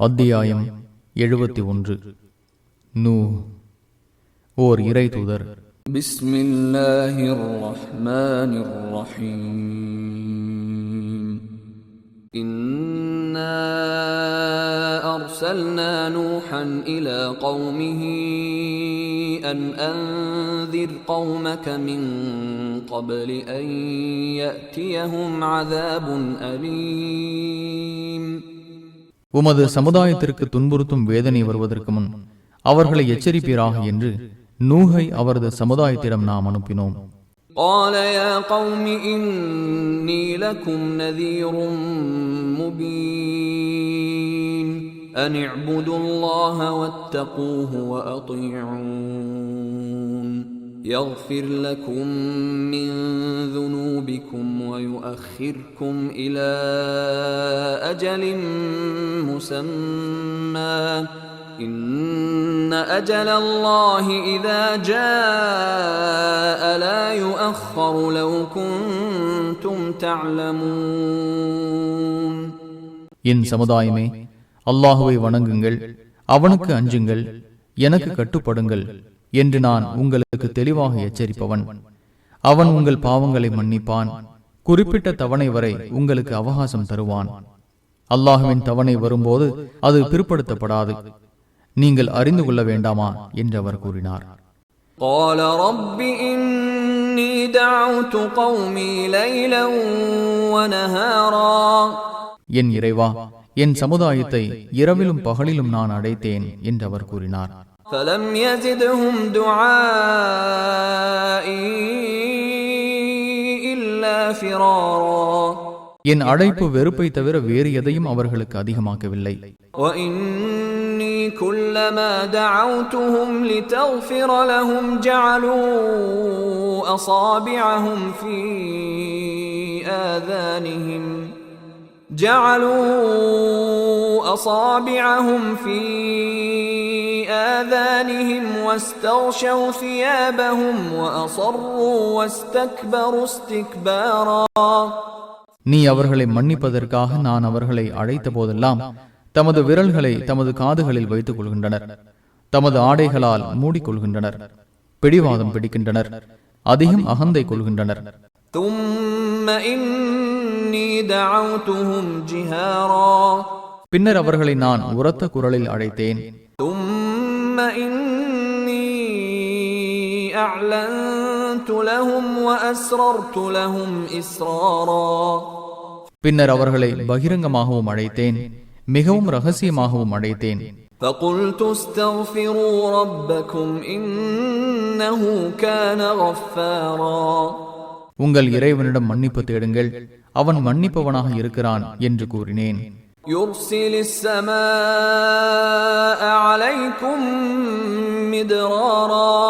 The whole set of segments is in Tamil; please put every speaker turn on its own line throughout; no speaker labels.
அத்தியாயம் எழுபத்தி ஒன்று நூ ஓர் இறை தூதர்
بسم الله الرحمن الرحيم إنا أرسلنا نوحا إلى قومه أن أنذر قومك من قبل أن يأتيهم عذاب أليم
உமது சமுதாயத்திற்கு துன்புறுத்தும் வேதனை வருவதற்கு முன் அவர்களை எச்சரிப்பீராக என்று நூகை அவரது சமுதாயத்திடம் நாம் அனுப்பினோம்
قال يا قوم إني لكم نذير مبين أن اعبدوا الله واتقوه وأطيعون يغفر لكم من ذنوبكم ويؤخركم إلى أجل مسمى إن أجل الله إذا جاء لا يؤخر لو كنتم تعلمون
என் சமுதாயமே அல்லாஹுவை வணங்குங்கள் அவனுக்கு அஞ்சுங்கள் எனக்கு கட்டுப்படுங்கள் என்று நான் உங்களுக்கு தெளிவாக எச்சரிப்பவன் அவன் உங்கள் பாவங்களை மன்னிப்பான் குறிப்பிட்ட தவணை வரை உங்களுக்கு அவகாசம் தருவான் அல்லாஹுவின் தவணை வரும்போது அது பிற்படுத்தப்படாது நீங்கள் அறிந்து கொள்ள வேண்டாமா என்று அவர் கூறினார்
قال رب إني دعوت قومي ليلا ونهارا
என் இறைவா என் சமுதாயத்தை இரவிலும் பகலிலும் நான் அடைத்தேன் என்று அவர் கூறினார்
فلم يزدهم دعائي إلا فرارا
என் அழைப்பு வெறுப்பை தவிர வேறு எதையும் அவர்களுக்கு அதிகமாக்கவில்லை
وإني كلما دعوتهم لتغفر لهم جعلوا أصابعهم في آذانهم جعلوا أصابعهم في آذانهم واستغشوا ثيابهم وأصروا واستكبروا استكبارا
நீ அவர்களை மன்னிப்பதற்காக நான் அவர்களை அழைத்த போதெல்லாம் தமது விரல்களை தமது காதுகளில் வைத்துக் கொள்கின்றனர் தமது ஆடைகளால் மூடிக்கொள்கின்றனர் பிடிவாதம் பிடிக்கின்றனர் அதிகம் அகந்தை கொள்கின்றனர்
ثم إني دعوتهم جهارا
பின்னர் அவர்களை நான் உரத்த குரலில் அழைத்தேன்
ثم إني أعلنت لهم وأسررت لهم إسرارا
பின்னர் அவர்களை பகிரங்கமாகவும் அழைத்தேன் மிகவும் ரகசியமாகவும் அழைத்தேன்
فقلت استغفروا ربكم إنه كان غفارا
உங்கள் இறைவனிடம் மன்னிப்பு தேடுங்கள் அவன் மன்னிப்பவனாக இருக்கிறான் என்று கூறினேன்
يرسل السماء عليكم مدرارا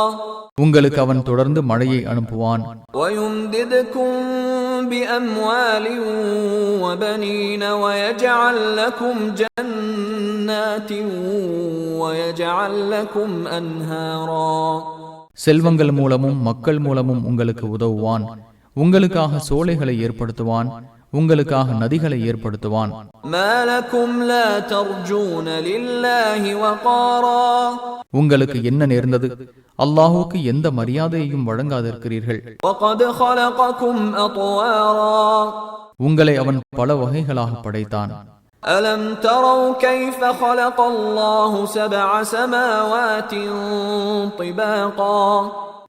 உங்களுக்கு அவன் தொடர்ந்து மழையை அனுப்புவான்
ويمددكم بأموال وبنين ويجعل لكم جنات ويجعل لكم أنهارا
செல்வங்கள் மூலமும் மக்கள் மூலமும் உங்களுக்கு உதவுவான் உங்களுக்காக சோலைகளை ஏற்படுத்துவான் உங்களுக்காக நதிகளை ஏற்படுத்துவான்
ما لكم لا ترجون لله وقارا
உங்களுக்கு என்ன நேர்ந்தது அல்லாஹுக்கு எந்த மரியாதையையும் வழங்காதிருக்கிறீர்கள்
وقد خلقكم أطوارا
உங்களை அவன் பல வகைகளாக படைத்தான்
ألم تروا كيف خلق الله سبع سماوات طباقا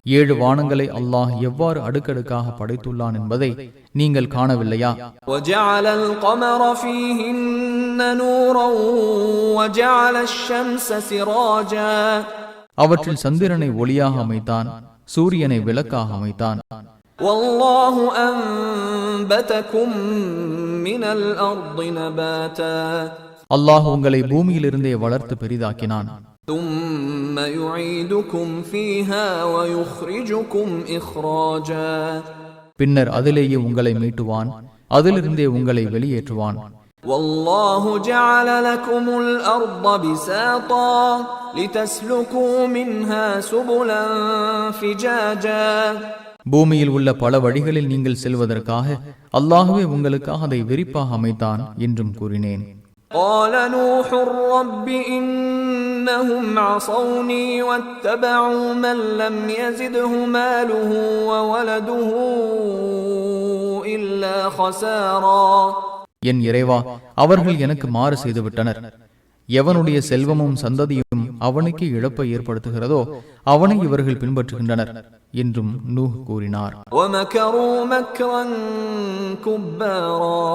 ஏழு வானங்களை அல்லாஹ் எவ்வாறு அடுக்கடுக்காக படைத்துள்ளான் என்பதை நீங்கள் காணவில்லையா? அவற்றில் சந்திரனை ஒளியாக அமைத்தான் சூரியனை விளக்காக அமைத்தான். அல்லாஹ் உங்களை பூமியிலிருந்தே வளர்த்து பெரிதாக்கினான்.
ثم يعيدكم فيها ويخرجكم إخراجا
பின்னர் அதிலேயே உங்களை மீட்டுவான் அதிலிருந்தே உங்களை வெளியேற்றுவான்
والله جعل لكم الأرض بساطا لتسلكوا منها سبلا فجاجا
பூமியில் உள்ள பல வழிகளில் நீங்கள் செல்வதற்காக அல்லாஹுவே உங்களுக்காக அதை விரிப்பாக அமைத்தான் என்றும் கூறினேன்
قال نوح رب إنهم عصوني واتبعوا من لم يزده ماله وولده إلا خسارا
என் இறைவா அவர்கள் எனக்கு மாறு செய்துவிட்டனர் எவனுடைய செல்வமும் சந்ததியும் அவனுக்கு இழப்பை ஏற்படுத்துகிறதோ அவனை இவர்கள் பின்பற்றுகின்றனர் என்றும் நூஹ் கூறினார்
ومكروا مكرا كبارا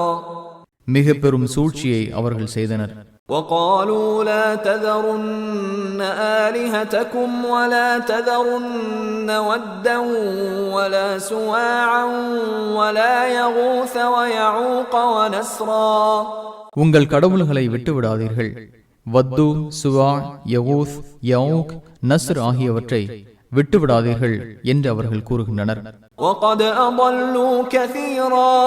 மிக பெரும் சூழ்ச்சியை அவர்கள் செய்தனர்
وقالوا لا تذرن آلهتكم ولا تذرن ودا ولا سواعا ولا يغوث ويعوق ونسرا
உங்கள் கடவுள்களை விட்டுவிடாதீர்கள் வத்து சுவா யவூத் யவுக் நஸ்ர் ஆகியவற்றை விட்டுவிடாதீர்கள் என்று அவர்கள் கூறுகின்றனர்
وقد أضلوا كثيرا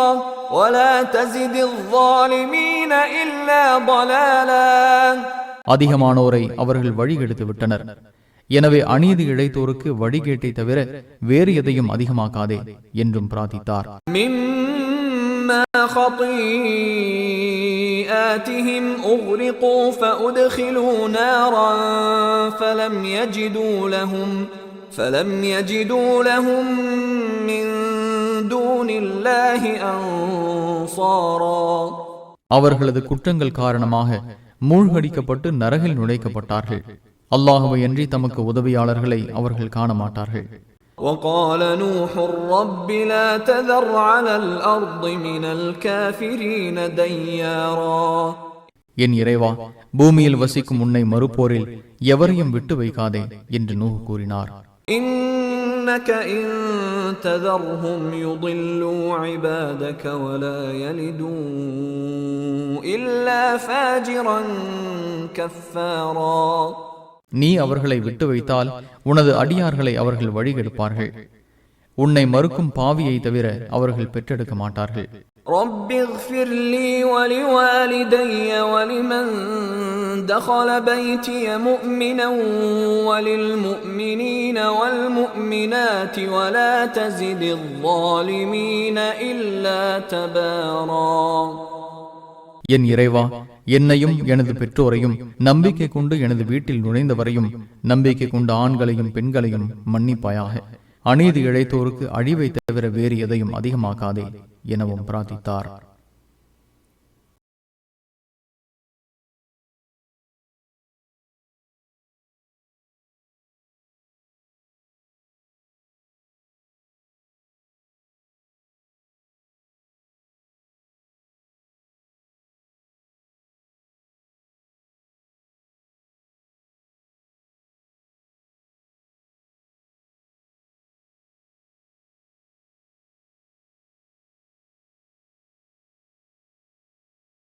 ولا تزد الظالمين إلا ضلالا
அதிகமானோரை அவர்கள் வழிகெடுத்து விட்டனர் எனவே அநீதி இழைத்தோருக்கு வழிகேட்டை தவிர வேறு எதையும் அதிகமாக்காதே என்றும் பிரார்த்தித்தார்
مما خطيئاتهم أغرقوا فأدخلوا نارا فلم يجدوا لهم فلم يجدوا لهم من دون الله أنصارا
அவர்களது குற்றங்கள் காரணமாக மூழ்கடிக்கப்பட்டு நரகில் நுழைக்கப்பட்டார்கள் அல்லாஹுவை அன்றி தமக்கு உதவியாளர்களை அவர்கள் காண மாட்டார்கள்
وقال نوح رب لا تذر على الأرض من الكافرين ديارا
என் இறைவா பூமியில் வசிக்கும் உன்னை மறுப்போரில் எவரையும் விட்டு வைக்காதே என்று நூஹ் கூறினார்
إنك إن تذرهم يضلوا عبادك ولا يلدوا إلا فاجرا كفارا
நீ அவர்களை விட்டு வைத்தால் உனது அடியார்களை அவர்கள் வழிகெடுப்பார்கள் உன்னை மறுக்கும் பாவியை தவிர அவர்கள் பெற்றெடுக்க மாட்டார்கள்
رب اغفر لي ولوالدي ولمن دخل بيتي مؤمنا وللمؤمنين والمؤمنات ولا تزد الظالمين إلا تبارا
என் இறைவா என்னையும் எனது பெற்றோரையும் நம்பிக்கை கொண்டு எனது வீட்டில் நுழைந்தவரையும் நம்பிக்கை கொண்ட ஆண்களையும் பெண்களையும் மன்னிப்பாயாக அநீதி இழைத்தோருக்கு அழிவை தவிர வேறு எதையும் அதிகமாக்காதே எனவும் பிரார்த்தித்தார்